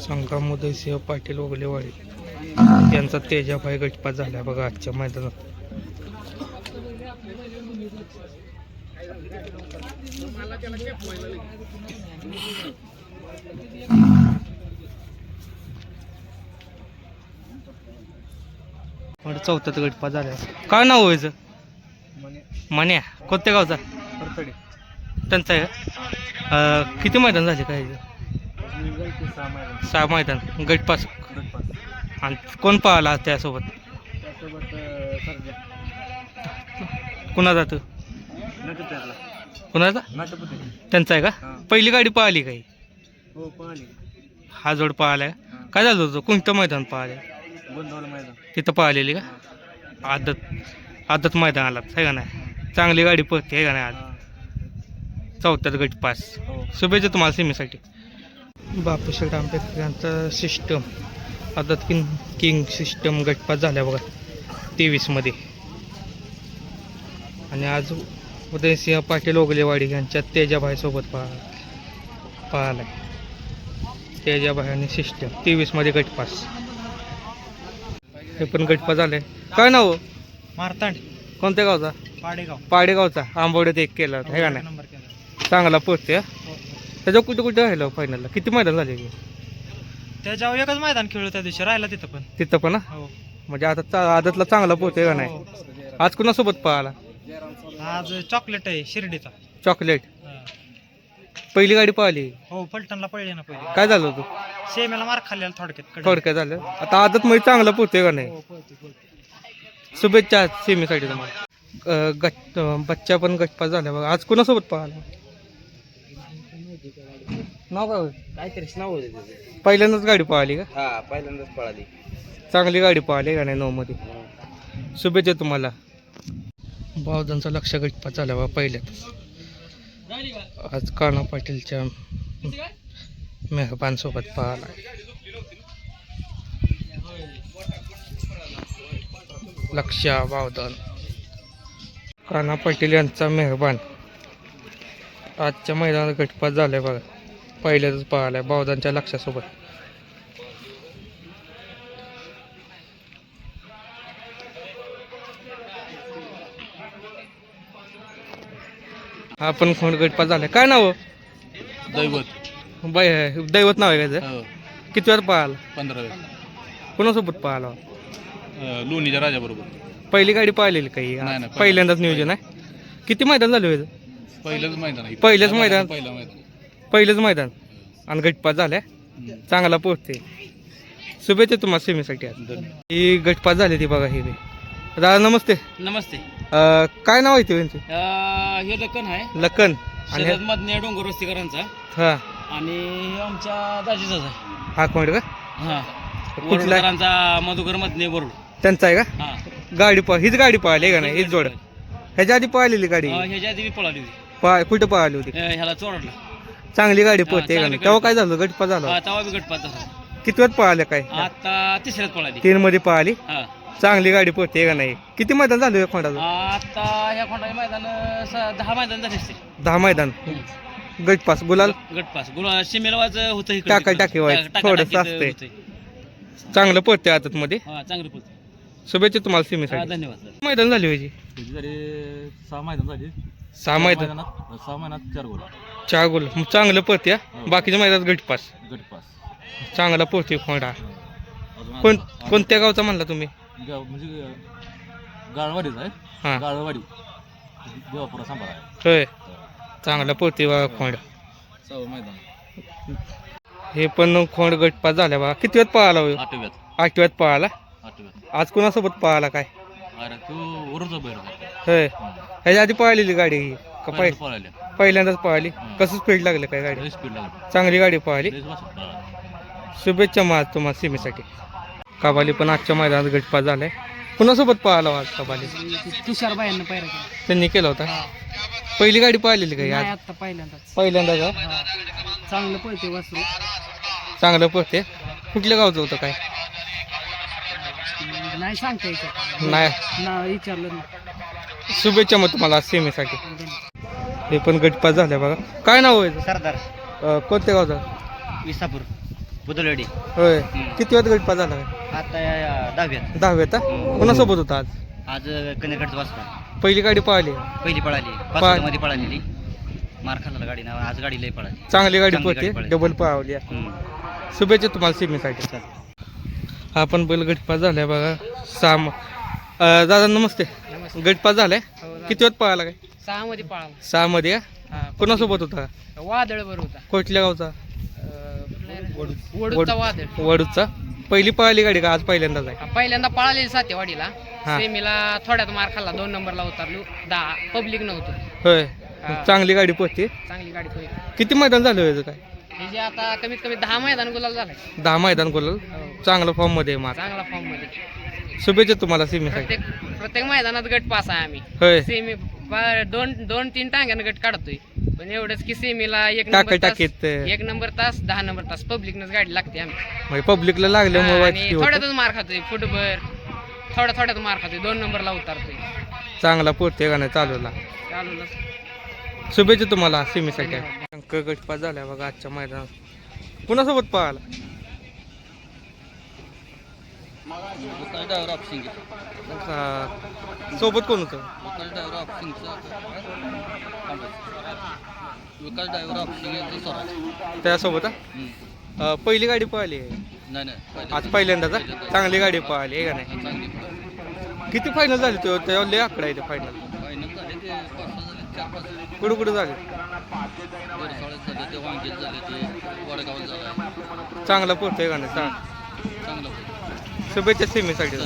संग्राम उदयसिंह पाटील ओगलेवाडी त्यांचा तेजाभाई गटपात झाला बघा आजच्या मैदानात. चौथ्यात गटपात झाला. काय नाव व्हायचं मन्या कोणत्या गावचा? त्यांचा किती मैदान झाले काय सहा मैदान गटपास आणि कोण पाहिला त्यासोबत? कुणाचा जातं? कुणाचा त्यांचा आहे का? पहिली गाडी पाहिली काही हो? पाहिली हा जोड पाहिला काय झालं होतं? कोणतं मैदान पाहिलं मैदान तिथं पाहिलेली का? आदत आदत मैदान मैदानाला आहे का नाही? चांगली गाडी पळते आहे का नाही आज? चौथ्यात गट पास शुभेच्छा तुम्हाला सीमेसाठी. बापूशेठ आंबेडकर यांचा सिस्टम आदत किंग किंग सिस्टम गटपास झाल्या बघा तेवीसमध्ये आणि आज उदयसिंह पाटील ओगलेवाडी यांच्या तेजाभाईसोबत पाहा पाहिला तेजाभाई आणि सिस्टम तेवीसमध्ये गटपास हे पण गटपास झाले काय नाव हो? मारतांड. कोणत्या गावचा? पाडेगाव. पाडेगावचा. आंबवड्यात एक केला होता, हे का नाही? चांगला पोहोचते त्याच्यावर कुठे कुठे राहिलं फायनलला किती मैदान झाले त्याच्यावर एकच मैदान खेळलो त्या दिवशी राहिला तिथं पण. तिथं पण हा? हो. म्हणजे आता चा- आदतला चांगला पोहतोय का नाही? आज कुणासोबत पळाला? आज चॉकलेट आहे शिर्डीचा. चॉकलेट हा. पहिली गाडी पळाली? हो पलटणला पडले ना पहिले. काय झालं होतं? सेमेला मार खाल्लेला थोडक्यात कडे. थोडक्यात झालं. आता आदत मध्ये चांगला पोहतोय का नाही? हो, पळते, पळते. शुभेच्छा सेमीसाठी तुम्हाला. अं, गट अं, बच्चा पण गटपास झाला बघा. आज कुणासोबत पळाला? नाव काय होतं? काहीतरीच नाव होते त्याचे. पहिल्यांदाच गाडी पळाली का? हा पहिल्यांदाच पळाली. चांगली गाडी पळाली का नाही नऊ मध्ये शुभेच्छा तुम्हाला. बावदांचा लक्ष गटपात झाला बा पहिल्यात. आज काना पाटीलच्या मेहरबान सोबत पाहला लक्ष बावधन काना पाटील यांचा मेहरबान आजच्या मैदानात गटपात झालाय बघा. पहिल्याच पाहिलाय बावदांच्या लक्षासोबत. हा पण फोन गटपात झालाय. काय नाव? हो? दैवत. बाय दैवत नाव आहे का किती वेळ पाहिला? पंधरा कोणासोबत पाहिला? लोणीच्या राजा बरोबर पहिली गाडी पाहिलेली काही नाही, नाही, पहिल्यांदाच नियोजन आहे? किती मैदान झाले होते पहिलंच मैदान आहे. पहिलंच मैदान? पहिलं मैदान. पहिलंच मैदान. आणि गटपात झाल्या. चांगला पोहोचते. शुभेच्छा तुम्हाला सेमीसाठी आज. ही गटपात झाली ती बघा ही बी. दादा नमस्ते. नमस्ते. अं, काय नाव आहे ते हे लखन आहे. लखन. आणि शरद मधने डोंगर वस्तीकरांचा हा. आणि हे आमच्या दाजीचाच आहे. हा कोण का हा. कुठला? आहे? वरुडकरांचा मधुकर मधने वरुड त्यांचा आहे का? हा. गाडी पा हीच गाडी पाहिली का नाही? हीच जोड. ह्याच्या आधी पाहिलेली गाडी? अं, ह्याच्या आधी मी पळाली होती. पा कुठं पाहिली होती? अं, ह्याला चोरडला. चांगली गाडी पोहते का नाही? तेव्हा काय झालं? गटपा झाला हा तेव्हा बी गटपात झाला. किती वेळ पळाल्या काय? आता तिसऱ्यात पळाली. तीन मध्ये पळाली? हा. चांगली गाडी पोहते का नाही? किती मैदान झालं या खोंडाचं? आता ह्या खोंडाचे मैदान स- दहा मैदान झाले असते. दहा मैदान? गटपास गुलाल? गटपास. गुला शिमेलवाज होतं इकडे टाका- तिकडे. टाकी व्हायचं. टाका- थोडंसं टाकीचं असतंय. होतंय. चांगलं पोहते आतात मध्ये. हा चांगलं पळते शुभेच्छा तुम्हाला हा सीमेसाठी धन्यवाद. मैदान झाली व्हायची सहा मैदान झाली. सहा मैदान. सहा महिन्यात चार गोल. चार गुल. मग चांगलं पोहते हा. बाकीच्या मैदानात गटपास गटपास. चांगला पोहते खोंडा. कोण कोणत्या गावचा म्हणला तुम्ही? म्हणजे गाळवाडीच आहे. हा. गाळवाडी. देवापुरा सांभाळ. आहे होय चांगला पोहते बा खोंड. सहा मैदान. हे पण खोंड गटपास झाल्या बा. किती वेळात पळाला होय? आठव्यात. आठव्यात पळाला? आठव्यात. आज कोणासोबत पळाला काय? अरे तू वरचा बैल होय. ह्याच्या आधी पळालेली गाडी ही का पहिल्यांदाच पळाली? कसं स्पीड लागलं काय गाडी? स्पीड लागली. चांगली गाडी पळाली. लयच वासर पळाला. शुभेच्छा मा तुम्हाला सीमेसाठी. कबाली पण आजच्या मैदानात गटपास झालाय. कुणासोबत पळाला हो आज कबाली तुषार बायांना पायरा केला. त्यांनी केला होता? पहिली गाडी पळालेली काय आज? आता पहिल्यांदाच. पहिल्यांदा का चांगलं पळते वासरू. चांगलं पळते कुठल्या गावचं होतं काय? नाही सांगता नाही. ना विचारलं ना शुभेच्छा मग तुम्हाला सीमेसाठी. हे पण गटपास झाल्या बघा. काय नाव आहे? सरदार. अं, कोणत्या गावचं? विसापूर बुदलवाडी. होय. किती वेळात गटपास झाला? काय आता या दहाव्यात दहाव्यात हा? कोणासोबत होता आज? आज कनेकडचं वाचता पहिली गाडी पळाली. पहिली पळाली. पाच मध्ये पळालेली. मार खाल्ला गाडी ना आज गाडी लय पळाली. चांगली गाडी चांगली पळते पळाली. डबल पळावली. हम्म. शुभेच्छा तुम्हाला सिमीसाठी. चल. हा पण बैल गटपास झालाय बघा. साम अं, दादा नमस्ते. गटपास झालाय? किती वेळात पळाला काय? सहा मध्ये पळाला. सहा मध्ये हा, कोणासोबत होता? वादळ बर होता. कुठल्या गावचा? वडूचा वादळ. वडूचा पहिली पळाली गाडी का आज पहिल्यांदाच आहे? हा, पहिल्यांदा पळालेली सातेवाडीला. हा. सेमीला थोड्यात मार खाल्ला. दोन नंबरला उतरलो. दहा पब्लिक नव्हतं. होय. हा. चांगली गाडी पोहते. चांगली गाडी पळली किती मैदान झालं होतं काय? हे जे आता कमीत कमी दहा मैदान गुलाल झालाय. दहा मैदान गोल हो. चांगलं फॉर्ममध्ये आहे मार. चांगला फॉर्ममध्ये. शुभेच्छा तुम्हाला सिमीसाठी प्रत्येक प्रत्येक मैदानात गट पास आहे आम्ही. होय. सेमी दोन दोन तीन टांग्यानं गट काढतोय. पण एवढंच की सेमीला एक नंबर तास टाकीत एक नंबर तास दहा नंबर तास पब्लिकनच गाडी लागते आम्ही. म्हणजे पब्लिकला लागल्यामुळे वाईट आणि होतं. थोड्यातच मार खातोय फुटभर. थोड्या थोड्यात मार खातोय दोन नंबरला उतरतोय. चांगला पोहते का नाही चालूला. चालू शुभेच्छा तुम्हाला सिमीसाठी अंक गटपास झाल्या बघा आजच्या मैदानात. कुणासोबत पळाला? हा. सोबत कोण होतं? Vikas driver option Swaraj. त्यासोबत हा? पहिली गाडी पळाली आहे. नाही नाही. आज पहिल्यांदाच? चांगली गाडी पळाली आहे का नाही? किती फायनल झाली तो? तेव्हा लय आकडा आहे ते फायनल फायनल झाले ते कुठं कुठं झाले? चांगला पोहतोय का नाही? चांग- चांगलं. शुभेच्छा सेमीसाठी.